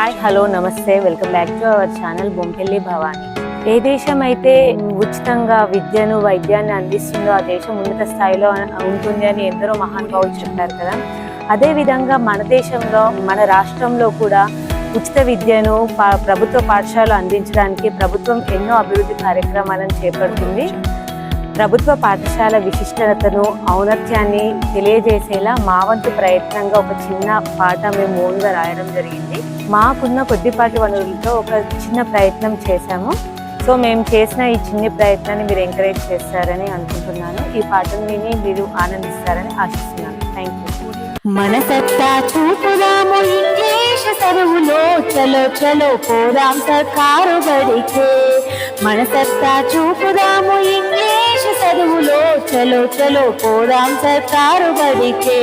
Hi hello నమస్తే. Welcome back to our channel Bompelli Bhavani. ఏ దేశం అయితే ఉచితంగా విద్యను వైద్యాన్ని అందిస్తుందో ఆ దేశం ఉన్నత స్థాయిలో ఉంటుంది అని ఎందరో మహానుభావులు చెప్పారు కదా. అదేవిధంగా మన దేశంలో మన రాష్ట్రంలో కూడా ఉచిత విద్యను పా- ప్రభుత్వ పాఠశాలలు అందించడానికి ప్రభుత్వం ఎన్నో అభివృద్ధి కార్యక్రమాలను చేపడుతుంది. ప్రభుత్వ పాఠశాల విశిష్టతను ఔన్నత్యాన్ని తెలియజేసేలా మా వంతు ప్రయత్నంగా ఒక చిన్న పాట మేము ఓన్గా రాయడం జరిగింది. మాకున్న కొద్దిపాటి వనరులతో ఒక చిన్న ప్రయత్నం చేశాము. సో మేము చేసిన ఈ చిన్న ప్రయత్నాన్ని మీరు ఎంకరేజ్ చేస్తారని అనుకుంటున్నాను. ఈ పాటను విని మీరు ఆనందిస్తారని ఆశిస్తున్నాను. థ్యాంక్ యూ మన సత్తా చూపుదాము ఇంగ్లీష్ చదువులో చలో చలో పోదాం సర్కారు బడికే. మన సత్తా చూపుదాము ఇంగ్లీష్ చదువులో చలో చలో పోదాం సర్కారు బడికే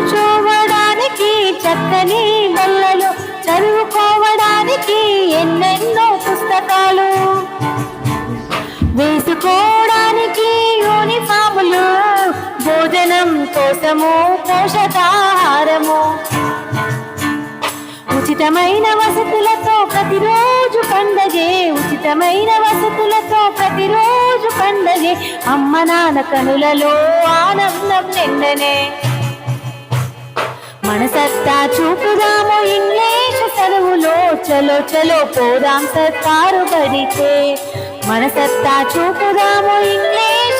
కూర్చోవడానికి చక్కని బల్లలు చదువుకోవడానికి ఎన్నెన్నో పుస్తకాలు. వేసి కోసము పోషకాహారము. ఉచితమైన వసతులతో ప్రతిరోజు పండగే ఉచితమైన వసతులతో ప్రతిరోజు పండగే. అమ్మ నాన్న కనులలో ఆనందం నిండనే. మనసత్తా చూపుదాము ఇంగ్లీష్ చదువులో చలో చలో పోదాం సత్తారు బడికే. మనసత్తా చూపుదాము ఇంగ్లీష్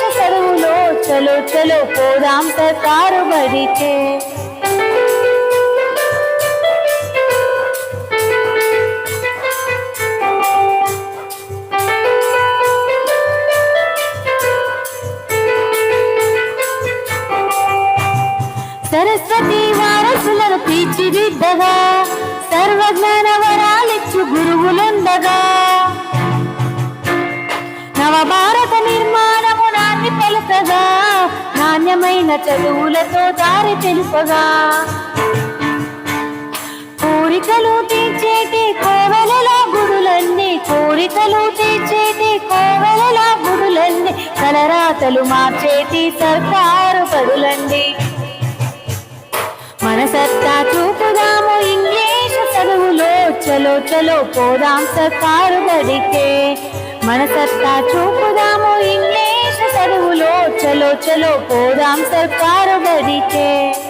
చలో చలో పోదాం సర్కారు బడికే. సరస్వతి వారసులను తీర్చిదిద్దగా సర్వజ్ఞాన వరాలిచ్చు గురువులుండగా. నాణ్యమైన చదువులతో దారి తెలుపగా. కోరికలు తీర్చేటి కోవెలలో గుడులన్నీ కోరికలు తీర్చేటి కోవెలలో గుడులన్నీ తలరాతలు మార్చేటి సర్కారు పడులండి మన సత్తా చూపుదాము ఇంగ్లీష్ చదువులో చలో చలో పోదాం సర్కారు బడికే మన సత్తా చూపుదాము चलो पोदाम सरकार बड़ी के।